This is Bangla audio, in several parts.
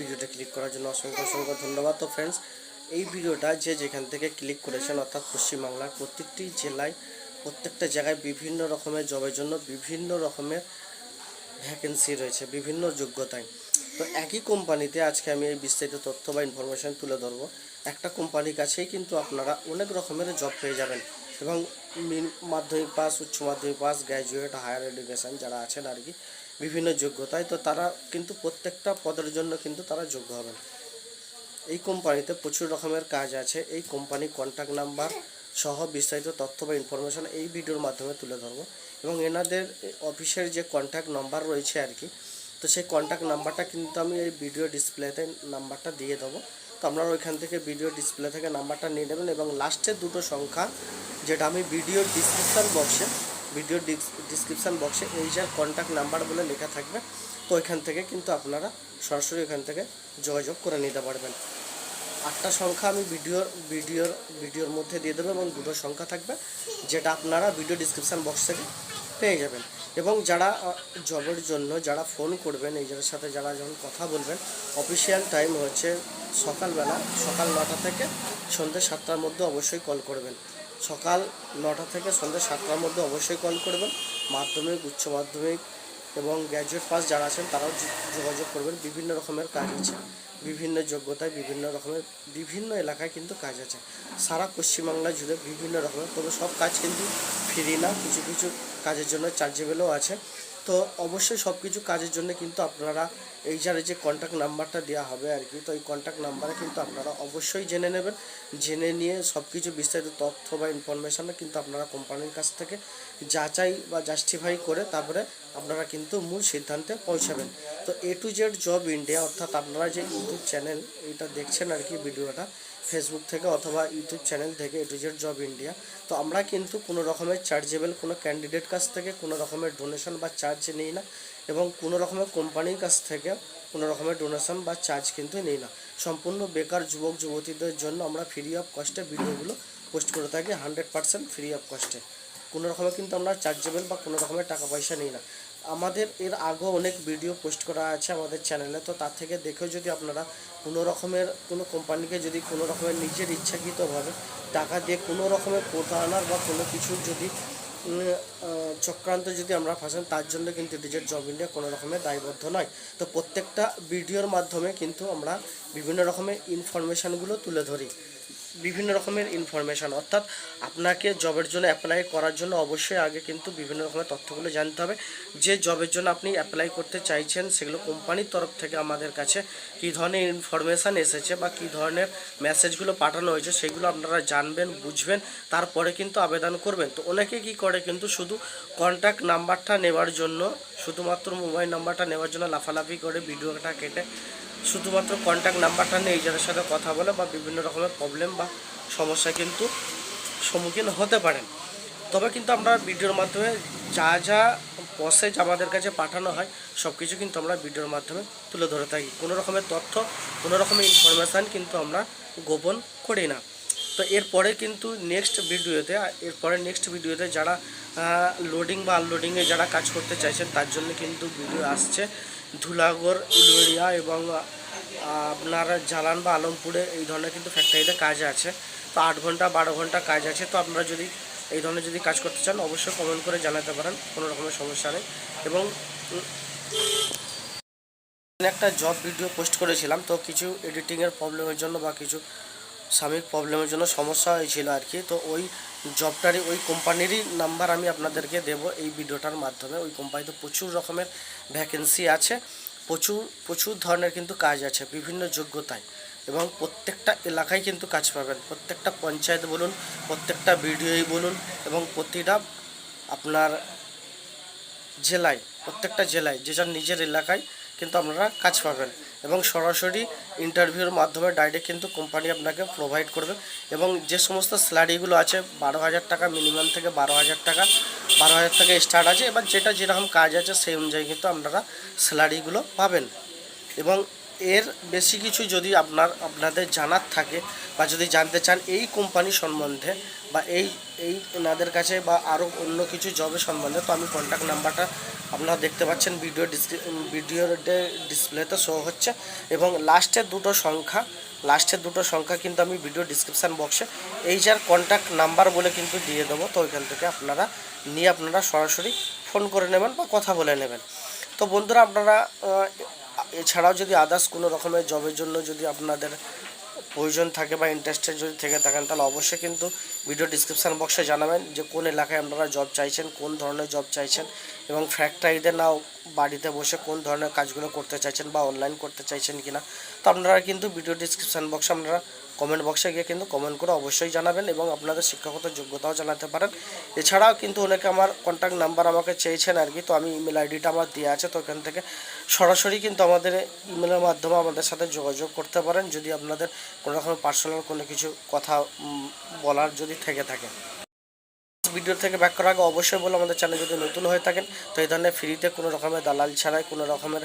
ভিডিওটা ক্লিক করার জন্য অসংখ্য অসংখ্য ধন্যবাদ। তো ফ্রেন্ডস এই ভিডিওটা যে যেখান থেকে ক্লিক করেছেন, অর্থাৎ পশ্চিমবাংলার প্রত্যেকটি জেলায়, প্রত্যেকটা জায়গায় বিভিন্ন রকমের জবের জন্য বিভিন্ন রকমের ভ্যাকেন্সি রয়েছে, বিভিন্ন যোগ্যতায়। তো একই কোম্পানিতে আজকে আমি এই বিস্তারিত তথ্য বা ইনফরমেশন তুলে ধরবো। একটা কোম্পানির কাছেই কিন্তু আপনারা অনেক রকমের জব পেয়ে যাবেন এবং মাধ্যমিক পাস উচ্চ মাধ্যমিক পাস গ্র্যাজুয়েট হায়ার এডুকেশন যারা আছেন আর কি বিভিন্ন যোগ্যতায় তো তারা কিন্তু প্রত্যেকটা পদের জন্য কিন্তু তারা যোগ্য হবেন এই কোম্পানিতে প্রচুর রকমের কাজ আছে। এই কোম্পানির কন্ট্যাক্ট নাম্বার সহ বিস্তারিত তথ্য বা ইনফরমেশন এই ভিডিওর মাধ্যমে তুলে ধরবো। এবং এনাদের অফিসের যে কন্ট্যাক্ট নাম্বার রয়েছে আর কি, তো সেই কন্ট্যাক্ট নাম্বারটা কিন্তু আমি এই ভিডিও ডিসপ্লেতে নাম্বারটা দিয়ে দেবো। তো আপনারা ওইখান থেকে ভিডিও ডিসপ্লে থেকে নাম্বারটা নিয়ে নেবেন এবং লাস্টের দুটো সংখ্যা, যেটা আমি ভিডিও ডিসক্রিপশান বক্সে ভিডিও ডিসক্রিপশান বক্সে এই যে কন্ট্যাক্ট নাম্বার বলে লেখা থাকবে, তো ওইখান থেকে কিন্তু আপনারা সরাসরি এখান থেকে যোগাযোগ করে নিতে পারবেন। আটটা সংখ্যা আমি ভিডিওর ভিডিওর ভিডিওর মধ্যে দিয়ে দেবো এবং দুটো সংখ্যা থাকবে, যেটা আপনারা ভিডিও ডিসক্রিপশান বক্স থেকে পেয়ে যাবেন। এবং যারা জবের জন্য যারা ফোন করবেন, এই যাদের সাথে যারা যখন কথা বলবেন অফিসিয়াল টাইম হচ্ছে সকালবেলা, সকাল নটা থেকে সন্ধ্যে সাতটার মধ্যে অবশ্যই কল করবেন। সকাল নটা থেকে সন্ধ্যা সাতটার মধ্যে অবশ্যই কল করবেন। মাধ্যমিক, উচ্চ মাধ্যমিক এবং গ্র্যাজুয়েট পাস যারা আছেন তারাও যোগাযোগ করবেন। বিভিন্ন রকমের কাজ আছে। বিভিন্ন যোগ্যতায় বিভিন্ন রকমের, বিভিন্ন এলাকায় কিন্তু কাজ আছে। সারা পশ্চিমবাংলা জুড়ে বিভিন্ন রকমের, তবে সব কাজ কিন্তু ফ্রি না। কিছু কিছু কাজের জন্য চার্জেবেলও আছে। তো অবশ্যই সব কিছু কাজের জন্য কিন্তু আপনারা এই যার যে কন্ট্যাক্ট নাম্বারটা দেওয়া হবে আর কি, তো এই কন্ট্যাক্ট নাম্বারে কিন্তু আপনারা অবশ্যই জেনে নেবেন। জেনে নিয়ে সব কিছু বিস্তারিত তথ্য বা ইনফরমেশানও কিন্তু আপনারা কোম্পানির কাছ থেকে যাচাই বা জাস্টিফাই করে তারপরে আপনারা কিন্তু মূল সিদ্ধান্তে পৌঁছাবেন। তো A to Z job India অর্থাৎ আপনারা যে ইউটিউব চ্যানেল এটা দেখছেন আর কি ভিডিওটা ফেসবুক থেকে অথবা ইউটিউব চ্যানেল থেকে A to Z job India তো আমরা কিন্তু কোনো রকমের চার্জেবল কোনো ক্যান্ডিডেট কাছ থেকে কোনো রকমের ডোনেশন বা চার্জ নিই না এবং কোনো রকমের কোম্পানির কাছ থেকে কোনো রকমের ডোনেশন বা চার্জ কিন্তু নিই না। সম্পূর্ণ বেকার যুবক, যুবতীদের জন্য আমরা ফ্রি অফ কস্টে ভিডিওগুলো পোস্ট করে থাকি হান্ড্রেড পার্সেন্ট ফ্রি অফ কস্টে কোনো রকমের কিন্তু আমরা চার্জেবল বা কোনো রকমের টাকা পয়সা নিই না। আমাদের এর আগেও অনেক ভিডিও পোস্ট করা আছে আমাদের চ্যানেলে তো তার থেকে দেখেও যদি আপনারা কোনো রকমের, কোনো কোম্পানিকে যদি কোনো রকমের নিজের ইচ্ছাকৃতভাবে টাকা দিয়ে কোনো রকমের প্রতারণার বা কোনো কিছুর যদি চক্রান্ত যদি আমরা ফাঁসেন, তার জন্য কিন্তু ডিজেট জব ইন্ডিয়া কোনো রকমের দায়বদ্ধ নয়। তো প্রত্যেকটা ভিডিওর মাধ্যমে কিন্তু আমরা বিভিন্ন রকমের ইনফরমেশানগুলো তুলে ধরি। বিভিন্ন রকমের ইনফরমেশান। অর্থাৎ আপনাকে জবের জন্য অ্যাপ্লাই করার জন্য অবশ্যই আগে কিন্তু বিভিন্ন রকমের তথ্যগুলো জানতে হবে। যে জবের জন্য আপনি অ্যাপ্লাই করতে চাইছেন, সেগুলো কোম্পানির তরফ থেকে আমাদের কাছে কী ধরনের ইনফরমেশান এসেছে বা কী ধরনের মেসেজগুলো পাঠানো হয়েছে, সেগুলো আপনারা জানবেন, বুঝবেন, তারপরে কিন্তু আবেদন করবেন। তো অনেকে কি করে কিন্তু শুধু কন্ট্যাক্ট নাম্বারটা নেওয়ার জন্য, শুধুমাত্র মোবাইল নাম্বারটা নেওয়ার জন্য লাফালাফি করে ভিডিওটা কেটে শুধুমাত্র কন্ট্যাক্ট নাম্বারটা নিয়ে যাদের সাথে কথা বলে বা বিভিন্ন রকমের প্রবলেম বা সমস্যা কিন্তু সম্মুখীন হতে পারেন। তবে কিন্তু আমরা ভিডিওর মাধ্যমে যা যা প্রসেস আমাদের কাছে পাঠানো হয় সব কিছু কিন্তু আমরা ভিডিওর মাধ্যমে তুলে ধরে থাকি। কোনো রকমের তথ্য, কোনো রকমের ইনফরমেশান কিন্তু আমরা গোপন করি না। তো এরপরে কিন্তু নেক্সট ভিডিওতে এরপরে নেক্সট ভিডিওতে যারা লোডিং বা আনলোডিংয়ে যারা কাজ করতে চাইছেন, তার জন্য কিন্তু ভিডিও আসছে। ধুলাগড় উলুবেড়িয়া এবং আপনার জালান বা আলমপুরে এই ধরনের কিন্তু ফ্যাক্টরিতে কাজ আছে। তো আট ঘণ্টা, বারো ঘণ্টা কাজ আছে। তো আপনারা যদি এই ধরনের যদি কাজ করতে চান, অবশ্যই কমেন্ট করে জানাতে পারেন, কোনো রকমের সমস্যা নেই। এবং একটা জব ভিডিও পোস্ট করেছিলাম, তো কিছু এডিটিংয়ের প্রবলেমের জন্য বা কিছু সাময়িক প্রবলেমের জন্য সমস্যা হয়েছিল আর কি। তো ওই জবটারই, ওই কোম্পানিরই নাম্বার আমি আপনাদেরকে দেব এই ভিডিওটার মাধ্যমে। ওই কোম্পানিতে প্রচুর রকমের ভ্যাকেন্সি আছে, প্রচুর প্রচুর ধরনের কিন্তু কাজ আছে বিভিন্ন যোগ্যতায় এবং প্রত্যেকটা এলাকায় কিন্তু কাজ পাবেন। প্রত্যেকটা পঞ্চায়েত বলুন, প্রত্যেকটা বিডিওই বলুন এবং প্রতিটা আপনার জেলায়, প্রত্যেকটা জেলায় যে যার নিজের এলাকায় কিন্তু আপনারা কাজ পাবেন এবং সরাসরি ইন্টারভিউর মাধ্যমে ডাইরেক্ট কিন্তু কোম্পানি আপনাকে প্রোভাইড করবে এবং যে সমস্ত স্যালারিগুলো আছে বারো হাজার টাকা মিনিমাম থেকে বারো হাজার টাকা, বারো হাজার টাকা স্টার্ট আছে এবার যেটা যেরকম কাজ আছে সেই অনুযায়ী কিন্তু আপনারা স্যালারিগুলো পাবেন। এবং এর বেশি কিছু যদি আপনার, আপনাদের জানার থাকে বা যদি জানতে চান এই কোম্পানি সম্বন্ধে বা এই এই এনাদের কাছে বা আরও অন্য কিছু জবের সম্বন্ধে, তো আমি কন্ট্যাক্ট নাম্বারটা আপনারা দেখতে পাচ্ছেন ভিডিও ভিডিওর ডিসপ্লেতে শো হচ্ছে এবং লাস্টের দুটো সংখ্যা লাস্টের দুটো সংখ্যা কিন্তু আমি ভিডিও ডিসক্রিপশান বক্সে এই যার কন্ট্যাক্ট নাম্বার বলে কিন্তু দিয়ে দেবো, তো ওইখান থেকে আপনারা নিয়ে আপনারা সরাসরি ফোন করে নেবেন বা কথা বলে নেবেন। তো বন্ধুরা আপনারা এছাড়াও যদি আদার্স কোনো রকমের জবের জন্য যদি আপনাদের প্রয়োজন থাকে বা ইন্টারেস্টেড যদি থেকে থাকেন, তাহলে অবশ্যই কিন্তু ভিডিও ডিসক্রিপশান বক্সে জানাবেন যে কোন এলাকায় আপনারা জব চাইছেন, কোন ধরনের জব চাইছেন এবং ফ্যাক্টরিতে নাও বাড়িতে বসে কোন ধরনের কাজগুলো করতে চাইছেন বা অনলাইন করতে চাইছেন কিনা। তো আপনারা কিন্তু ভিডিও ডিসক্রিপশান বক্সে আপনারা কমেন্ট বক্সে গিয়ে কিন্তু কমেন্ট করে অবশ্যই জানাবেন এবং আপনাদের শিক্ষাগত যোগ্যতাও জানাতে পারেন। এছাড়াও কিন্তু অনেকে আমার কন্ট্যাক্ট নাম্বার আমাকে চেয়েছেন আর কি, তো আমি ইমেল আইডিটা আমার দেওয়া আছে, তো ওখান থেকে সরাসরি কিন্তু আমাদের ইমেলের মাধ্যমে আমাদের সাথে যোগাযোগ করতে পারেন, যদি আপনাদের কোনো রকম পার্সোনাল কোনো কিছু কথা বলার যদি থেকে থাকে। ভিডিও থেকে ব্যাক করার আগে অবশ্যই বলে আমাদের চ্যানেল যদি নতুন হয়ে থাকেন, তো এই ধরনের ফ্রিতে কোনো রকমের দালাল ছাড়াই, কোনো রকমের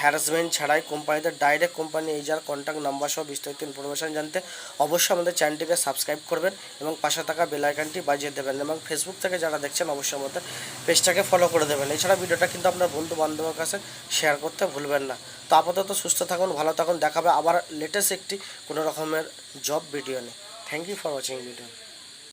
হ্যারাসমেন্ট ছাড়াই কোম্পানিতে ডাইরেক্ট কোম্পানি এই যার কন্ট্যাক্ট নাম্বার সহ বিস্তারিত ইনফরমেশান জানতে অবশ্যই আমাদের চ্যানেলটিকে সাবস্ক্রাইব করবেন এবং পাশে থাকা বেল আইকনটি বাজিয়ে দেবেন এবং ফেসবুক থেকে যারা দেখছেন অবশ্যই আমাদের পেজটাকে ফলো করে দেবেন। এছাড়া ভিডিওটা কিন্তু আপনার বন্ধু বান্ধবের কাছে শেয়ার করতে ভুলবেন না। তো আপাতত সুস্থ থাকুন, ভালো থাকুন, দেখাবে আবার লেটেস্ট একটি কোনো রকমের জব ভিডিও নিয়ে। Thank you for watching video